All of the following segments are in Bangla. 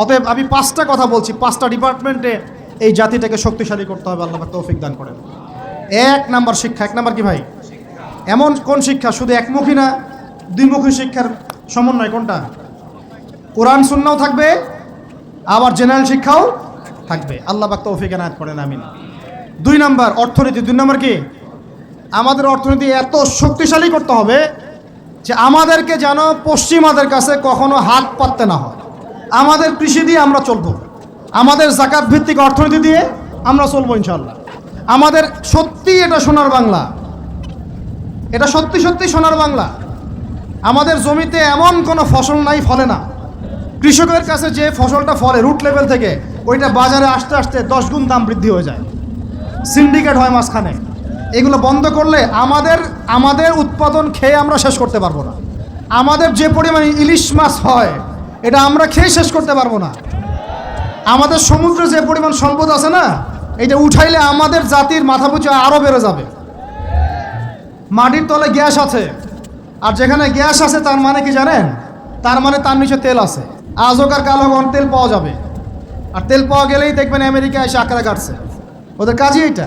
অতএব আমি পাঁচটা কথা বলছি, পাঁচটা ডিপার্টমেন্টে এই জাতিটাকে শক্তিশালী করতে হবে, আল্লাহ তৌফিক দান করেন। এক নাম্বার শিক্ষা, এক নাম্বার কি ভাই? এমন কোন শিক্ষা? শুধু একমুখী না, দ্বিমুখী শিক্ষার সমন্বয় কোনটা? কোরআন, সুন্নাও থাকবে, আবার জেনারেল শিক্ষাও থাকবে। আল্লাহ পাক তৌফিক এনায়ত করেন, আমিন। দুই নাম্বার, অর্থনীতি। দুই নাম্বার কি? আমাদের অর্থনীতি এত শক্তিশালী করতে হবে যে আমাদেরকে যেন পশ্চিমাদের কাছে কখনো হাত পাততে না হয়। আমাদের কৃষি দিয়ে আমরা চলবো। আমাদের জাকাত ভিত্তিক অর্থনীতি দিয়ে আমরা চলবো ইনশাল্লাহ আমাদের সত্যি এটা সোনার বাংলা। এটা সত্যি সত্যি সোনার বাংলা। আমাদের জমিতে এমন কোনো ফসল নাই, ফলে না। কৃষকের কাছে যে ফসলটা ফলে, রুট লেভেল থেকে, ওইটা বাজারে আসতে আসতে দশ গুণ দাম বৃদ্ধি হয়ে যায়। সিন্ডিকেট হয় মাঝখানে। এগুলো বন্ধ করলে আমাদের আমাদের উৎপাদন খেয়ে আমরা শেষ করতে পারব না। আমাদের যে পরিমাণে ইলিশ মাছ হয় এটা আমরা খেয়ে শেষ করতে পারব না। আমাদের সমুদ্রে যে পরিমাণ সম্পদ আছে না এটা উঠাইলে আমাদের জাতির মাথা পুচে আরও বেড়ে যাবে। মাটির তলে গ্যাস আছে, আর যেখানে গ্যাস আছে তার মানে কি জানেন? তার মানে তার নিচে তেল আছে। আজকার কাল ঘন তেল পাওয়া যাবে। আর তেল পাওয়া গেলেই দেখবেন আমেরিকা এসে আঁকড়া কাটছে। ওদের কাজই এটা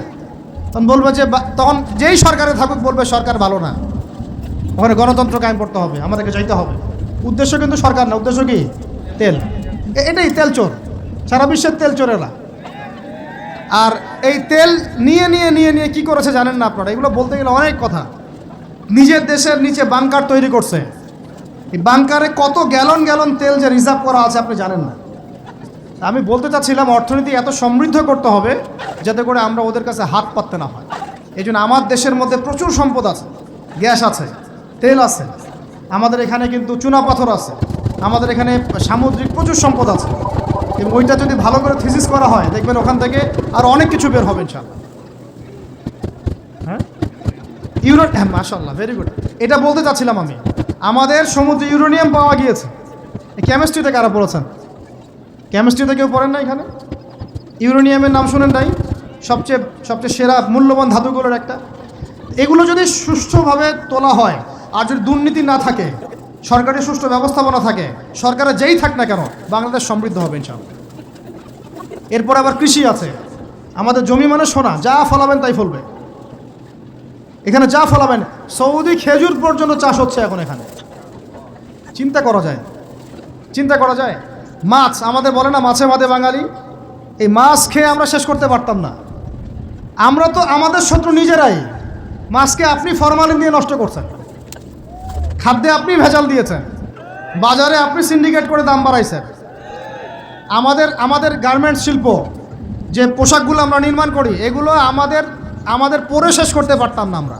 তখন বলবে যে তখন যেই সরকারে থাকুক, বলবে সরকার ভালো না। ওখানে গণতন্ত্র কায়েম করতে হবে, আমাদেরকে চাইতে হবে। উদ্দেশ্য কিন্তু সরকার না, উদ্দেশ্য কি? তেল। এটাই তেল চোর। সারা বিশ্বের তেল চোরেরা আর এই তেল নিয়ে নিয়ে নিয়ে নিয়ে কি করেছে জানেন না আপনারা? এগুলো বলতে গেলে অনেক কথা। নিজের দেশের নিচে বাংকার তৈরি করছে। এই বাংকারে কত গ্যালন গ্যালন তেল যে রিজার্ভ করা আছে আপনি জানেন না। আমি বলতে চাচ্ছিলাম অর্থনীতি এত সমৃদ্ধ করতে হবে যাতে করে আমরা ওদের কাছে হাত পাততে না হয়। এই আমার দেশের মধ্যে প্রচুর সম্পদ আছে। গ্যাস আছে, তেল আছে। আমাদের এখানে কিন্তু চুনা পাথর আছে। আমাদের এখানে সামুদ্রিক প্রচুর সম্পদ আছে। এবং ওইটা যদি ভালো করে থিসিস করা হয় দেখবেন ওখান থেকে আর অনেক কিছু বের হবে ইনশাল্লাহ হ্যাঁ? ইউরো হ্যাঁ মাশাল্লাহ ভেরি গুড এটা বলতে চাচ্ছিলাম আমি। আমাদের সমুদ্রে ইউরেনিয়াম পাওয়া গিয়েছে। কেমিস্ট্রিতে কারা পড়েছেন? কেমিস্ট্রিতে কেউ পড়েন না এখানে? ইউরেনিয়ামের নাম শুনেন নাই? সবচেয়ে সবচেয়ে সেরা মূল্যবান ধাতুগুলোর একটা। এগুলো যদি সুষ্ঠুভাবে তোলা হয় আর যদি দুর্নীতি না থাকে সরকারি সুষ্ঠু ব্যবস্থাপনা থাকে, সরকারের যেই থাক না কেন, বাংলাদেশ সমৃদ্ধ হবে ইনশাল্লাহ এরপর আবার কৃষি আছে। আমাদের জমি মানে সোনা, যা ফলাবেন তাই ফলবে। এখানে যা ফলাবেন, সৌদি খেজুর পর্যন্ত চাষ হচ্ছে এখন এখানে। চিন্তা করা যায়। চিন্তা করা যায়। মাছ, আমাদের বলে না মাছে মাঝে বাঙালি, এই মাছ খেয়ে আমরা শেষ করতে পারতাম না। আমরা তো আমাদের শত্রু নিজেরাই। মাছকে আপনি ফরমালিন দিয়ে নষ্ট করছেন। খাদ্যে আপনি ভেজাল দিয়েছেন। বাজারে আপনি সিন্ডিকেট করে দাম বাড়াইছেন। আমাদের আমাদের গার্মেন্টস শিল্প, যে পোশাকগুলো আমরা নির্মাণ করি, এগুলো আমাদের আমাদের পরে শেষ করতে পারতাম না আমরা।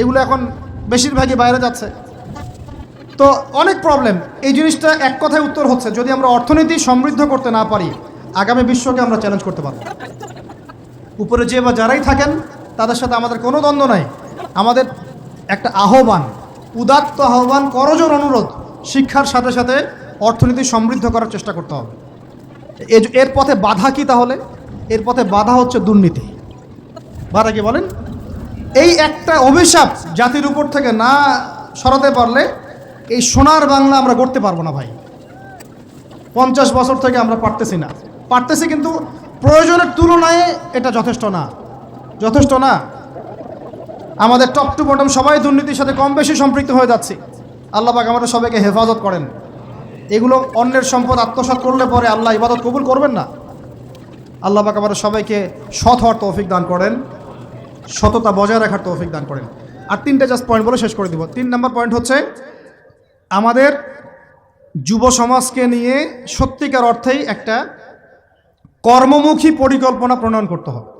এগুলো এখন বেশিরভাগই বাইরে যাচ্ছে। তো অনেক প্রবলেম এই জিনিসটা এক কথায় উত্তর হচ্ছে, যদি আমরা অর্থনীতি সমৃদ্ধ করতে না পারি, আগামী বিশ্বকে আমরা চ্যালেঞ্জ করতে পারব। উপরে যে বা যারাই থাকেন, তাদের সাথে আমাদের কোনো দ্বন্দ্ব নাই। আমাদের একটা আহ্বান উদাত্ত আহ্বান, করজোর অনুরোধ শিক্ষার সাথে সাথে অর্থনীতি সমৃদ্ধ করার চেষ্টা করতে হবে। এর পথে বাধা কি তাহলে? এর পথে বাধা হচ্ছে দুর্নীতি। বাধা কি বলেন? এই একটা অভিশাপ জাতির উপর থেকে না সরাতে পারলে এই সোনার বাংলা আমরা গড়তে পারব না ভাই। পঞ্চাশ বছর থেকে আমরা পারতেছি না। পারতেছি কিন্তু প্রয়োজনের তুলনায় এটা যথেষ্ট না। যথেষ্ট না। আমাদের টপ টু বটম সবাই দুর্নীতির সাথে কম বেশি সম্পৃক্ত হয়ে যাচ্ছি। আল্লাহ পাক আমাদের সবাইকে হেফাজত করেন। এগুলো অন্যের সম্পদ আত্মসাৎ করলে পরে আল্লাহ ইবাদত কবুল করবেন না। আল্লাহ পাক আমাদের সবাইকে সৎ হওয়ার তৌফিক দান করেন। সততা বজায় রাখার তৌফিক দান করেন। আর তিনটে জাস্ট পয়েন্ট বলে শেষ করে দিব। তিন নম্বর পয়েন্ট হচ্ছে, আমাদের যুব সমাজকে নিয়ে সত্যিকার অর্থেই একটা কর্মমুখী পরিকল্পনা প্রণয়ন করতে হবে।